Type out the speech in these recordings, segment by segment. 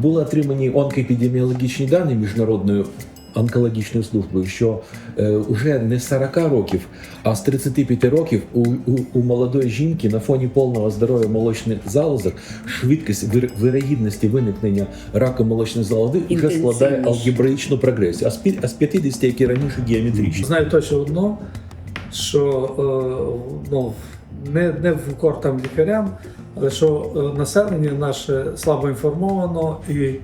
Були отримані онкоепідеміологічні дані міжнародною онкологічною службою, що е, вже не з 40 років, а з 35 років у, у, у молодої жінки на фоні повного здоров'я молочних залозок швидкість вир- вирогідності виникнення раку молочної залози вже складає алгебраїчну прогресію, а з, а з 50, які раніше геометричні. Знаю точно одно, що е, ну, не, не в там лікарям, але що е, населення наше слабо інформовано і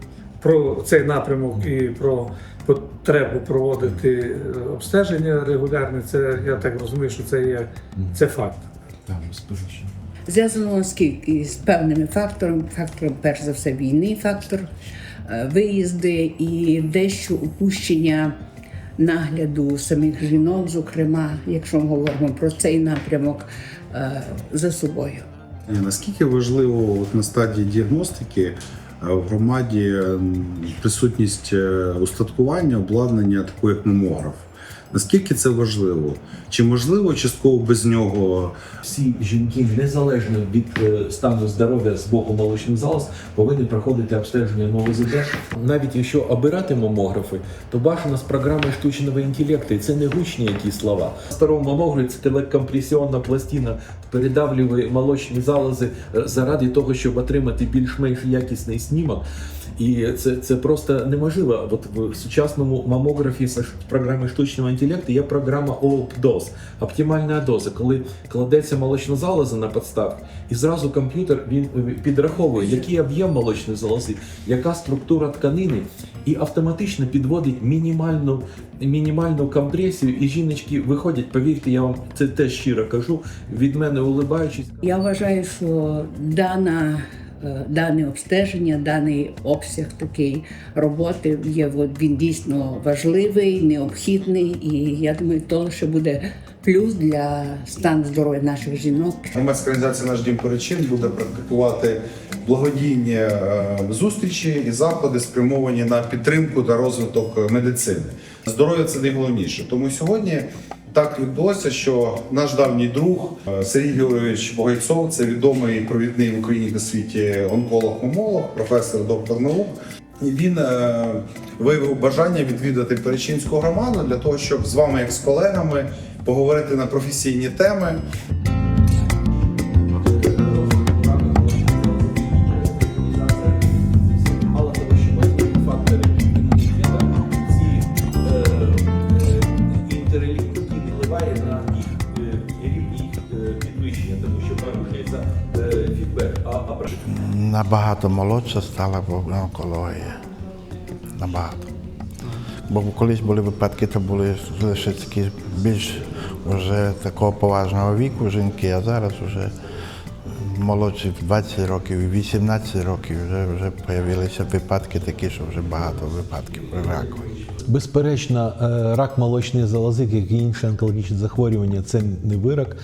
про цей напрямок, і про потребу проводити е, обстеження регулярне. Це я так розумію, що це є це факт. Зв'язано наскільки з певними факторами, фактором, перш за все, війни, фактор, е, виїзди і дещо упущення нагляду самих жінок, зокрема, якщо ми говоримо про цей напрямок за собою. Е, Наскільки важливо от на стадії діагностики е, в громаді присутність е, устаткування, обладнання, такого як мамограф? Наскільки це важливо? Чи можливо частково без нього? Всі жінки, незалежно від е, стану здоров'я з боку молочних залоз, повинні проходити обстеження на ОЗД. Навіть якщо обирати мамографи, то бажано з програмою штучного інтелекту. І це не гучні якісь слова. Старому мамографі телекомпресіонна пластина передавлює молочні залози е, заради того, щоб отримати більш-менш якісний снімок. І це, це просто неможливо. От в сучасному мамографі програми штучного інтелекту є програма OOP-DOS, оптимальна доза, коли кладеться молочна залоза на подставку, і зразу комп'ютер він е, підраховує, який об'єм молочної залози, яка структура тканини, і автоматично підводить мінімальну, мінімальну компресію. І жіночки виходять, повірте, я вам це теж щиро кажу, від мене улибаючись. Я вважаю, що дана, дане обстеження, даний обсяг такий роботи є він дійсно важливий, необхідний, і я думаю, то лише буде плюс для стану здоров'я наших жінок. Громадська організація наш дім перечин буде практикувати благодійні е, зустрічі і заходи, спрямовані на підтримку та розвиток медицини. Здоров'я це найголовніше. Тому сьогодні так відбулося, що наш давній друг е, Сергій Георгійович Богайцов, це відомий провідний в Україні та світі онколог-мамолог, професор, доктор наук. І він е, виявив бажання відвідати Перечинську громаду для того, щоб з вами, як з колегами, поговорити на професійні теми. Що е, фідбек. А, а Набагато молодша стала онкологія. Набагато. Бо колись були випадки, то були лише такі більш вже такого поважного віку жінки, а зараз вже молодші в 20 років, і 18 років вже, вже з'явилися випадки такі, що вже багато випадків раку. Безперечно, е, рак молочної залози, як і інші онкологічні захворювання, це не вирок.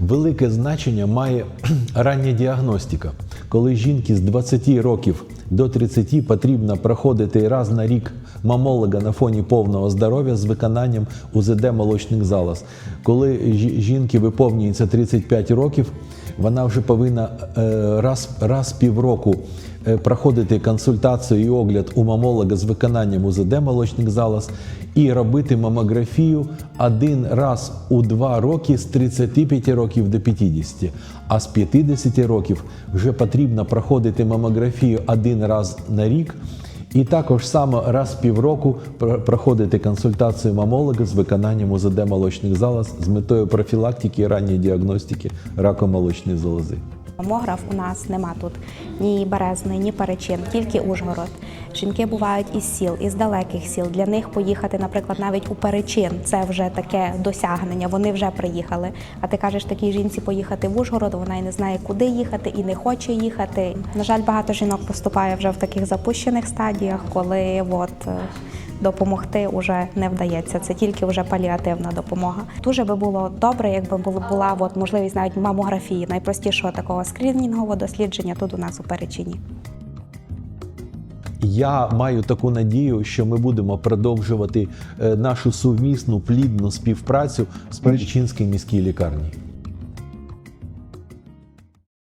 Велике значення має рання діагностика, коли жінки з 20 років до 30 потрібно проходити раз на рік мамолога на фоні повного здоров'я з виконанням УЗД молочних залоз. Коли жінки виповнюється 35 років, вона вже повинна е, раз, раз півроку е, проходити консультацію і огляд у мамолога з виконанням УЗД молочних залоз і робити мамографію один раз у два роки з 35 років до 50. А з 50 років вже потрібно проходити мамографію один раз на рік. І також саме раз в півроку проходити консультацію мамолога з виконанням УЗД молочних залоз з метою профілактики і ранньої діагностики раку молочної залози. Мамограф у нас нема тут ні Березної, ні Перечин, тільки Ужгород. Жінки бувають із сіл, із далеких сіл. Для них поїхати, наприклад, навіть у Перечин це вже таке досягнення. Вони вже приїхали. А ти кажеш такій жінці поїхати в Ужгород, вона й не знає, куди їхати, і не хоче їхати. На жаль, багато жінок поступає вже в таких запущених стадіях, коли от. е, Допомогти вже не вдається, це тільки вже паліативна допомога. Дуже би було добре, якби була от можливість навіть мамографії, найпростішого такого скринінгового дослідження тут у нас у Перечині. Я маю таку надію, що ми будемо продовжувати е, нашу сумісну плідну співпрацю з Перечинською міській лікарні.